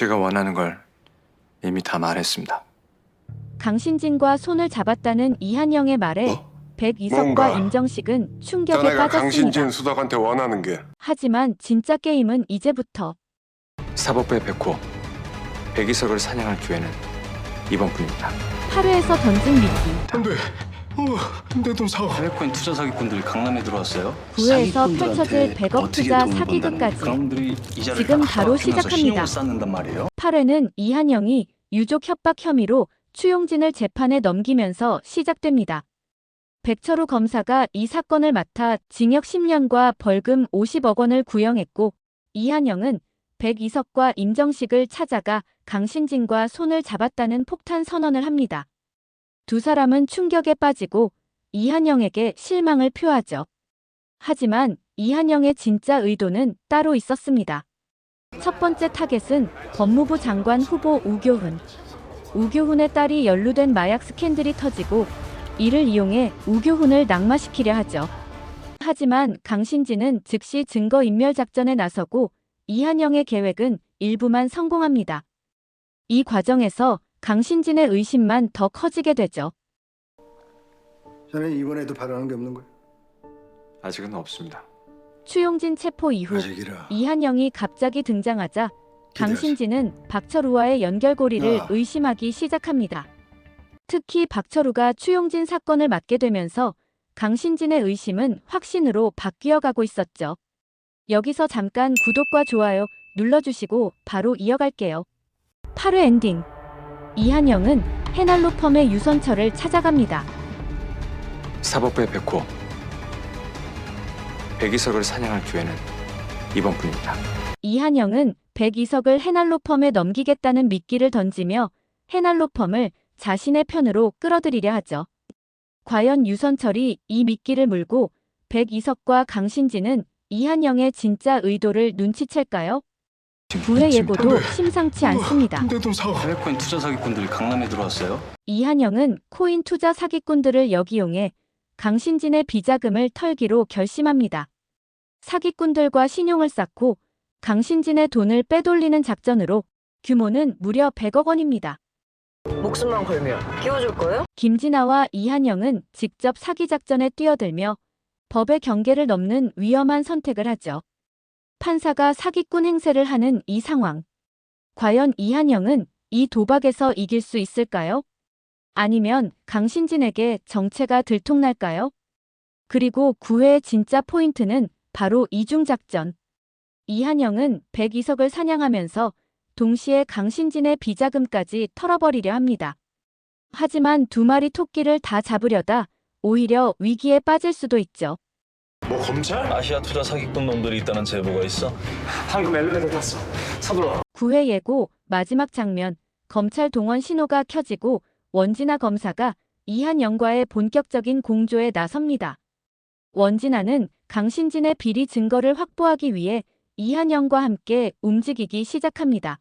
제가 원하는 걸 이미 다 말했습니다. 강신진과 손을 잡았다는 이한영의 말에 뭐? 백이석과 임정식은 충격에 자네가 빠졌습니다. 강신진 수석한테 원하는 게 하지만 진짜 게임은 이제부터 사법부의 백호 백이석을 사냥할 기회는 이번뿐입니다. 하루에서 던진 미끼. 안돼 어, 내 돈 사와 해외코인 투자 사기꾼들이 강남에 들어왔어요. 사기꾼들한테 펼쳐질 100억 어떻게 투자 사기극까지. 지금 다 바로 시작합니다. 쌓는단 말이에요. 8회는 이한영이 유족 협박 혐의로 추용진을 재판에 넘기면서 시작됩니다. 백철우 검사가 이 사건을 맡아 징역 10년과 벌금 50억 원을 구형했고 이한영은 백이석과 임정식을 찾아가 강신진과 손을 잡았다는 폭탄 선언을 합니다. 두 사람은 충격에 빠지고 이한영에게 실망을 표하죠. 하지만 이한영의 진짜 의도는 따로 있었습니다. 첫 번째 타겟은 법무부 장관 후보 우교훈. 우교훈의 딸이 연루된 마약 스캔들이 터지고 이를 이용해 우교훈을 낙마시키려 하죠. 하지만 강신진은 즉시 증거 인멸 작전에 나서고 이한영의 계획은 일부만 성공합니다. 이 과정에서 강신진의 의심만 더 커지게 되죠. 자네 이번에도 바라는 게 없는 거야? 아직은 없습니다. 추용진 체포 이후 아직이라. 이한영이 갑자기 등장하자 강신진은 박철우와의 연결고리를 아. 의심하기 시작합니다. 특히 박철우가 추용진 사건을 맡게 되면서 강신진의 의심은 확신으로 바뀌어가고 있었죠. 여기서 잠깐 구독과 좋아요 눌러주시고 바로 이어갈게요. 8회 엔딩. 이한영은 해날로 펌의 유선철을 찾아갑니다. 사법부의 백호 백이석을 사냥할 기회는 이번뿐입니다. 이한영은 백이석을 해날로 펌에 넘기겠다는 미끼를 던지며 해날로 펌을 자신의 편으로 끌어들이려 하죠. 과연 유선철이 이 미끼를 물고 백이석과 강신진은 이한영의 진짜 의도를 눈치챌까요? 부의 예고도 심상치 않습니다. 내 돈 사와 해외코인 투자 사기꾼들이 강남에 들어왔어요. 이한영은 코인 투자 사기꾼들을 역이용해 강신진의 비자금을 털기로 결심합니다. 사기꾼들과 신용을 쌓고 강신진의 돈을 빼돌리는 작전으로 규모는 무려 100억 원입니다. 목숨만 걸면 끼워줄 거예요? 김진아와 이한영은 직접 사기 작전에 뛰어들며 법의 경계를 넘는 위험한 선택을 하죠. 판사가 사기꾼 행세를 하는 이 상황. 과연 이한영은 이 도박에서 이길 수 있을까요? 아니면 강신진에게 정체가 들통날까요? 그리고 9회의 진짜 포인트는 바로 이중작전. 이한영은 백이석을 사냥하면서 동시에 강신진의 비자금까지 털어버리려 합니다. 하지만 두 마리 토끼를 다 잡으려다 오히려 위기에 빠질 수도 있죠. 뭐 검찰? 아시아 투자 사기꾼 놈들이 있다는 제보가 있어. 방금 엘리베이터 탔어. 서둘러. 9회 예고 마지막 장면 검찰 동원 신호가 켜지고 원진아 검사가 이한영과의 본격적인 공조에 나섭니다. 원진아는 강신진의 비리 증거를 확보하기 위해 이한영과 함께 움직이기 시작합니다.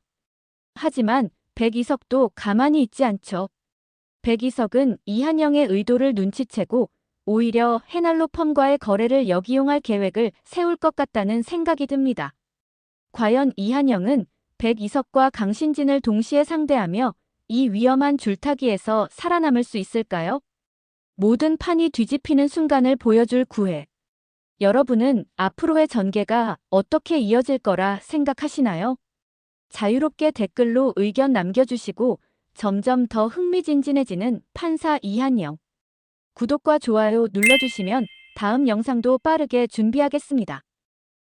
하지만 백이석도 가만히 있지 않죠. 백이석은 이한영의 의도를 눈치채고 오히려 해날로 펌과의 거래를 역이용할 계획을 세울 것 같다는 생각이 듭니다. 과연 이한영은 백이석과 강신진을 동시에 상대하며 이 위험한 줄타기에서 살아남을 수 있을까요? 모든 판이 뒤집히는 순간을 보여줄 9회. 여러분은 앞으로의 전개가 어떻게 이어질 거라 생각하시나요? 자유롭게 댓글로 의견 남겨주시고 점점 더 흥미진진해지는 판사 이한영. 구독과 좋아요 눌러주시면 다음 영상도 빠르게 준비하겠습니다.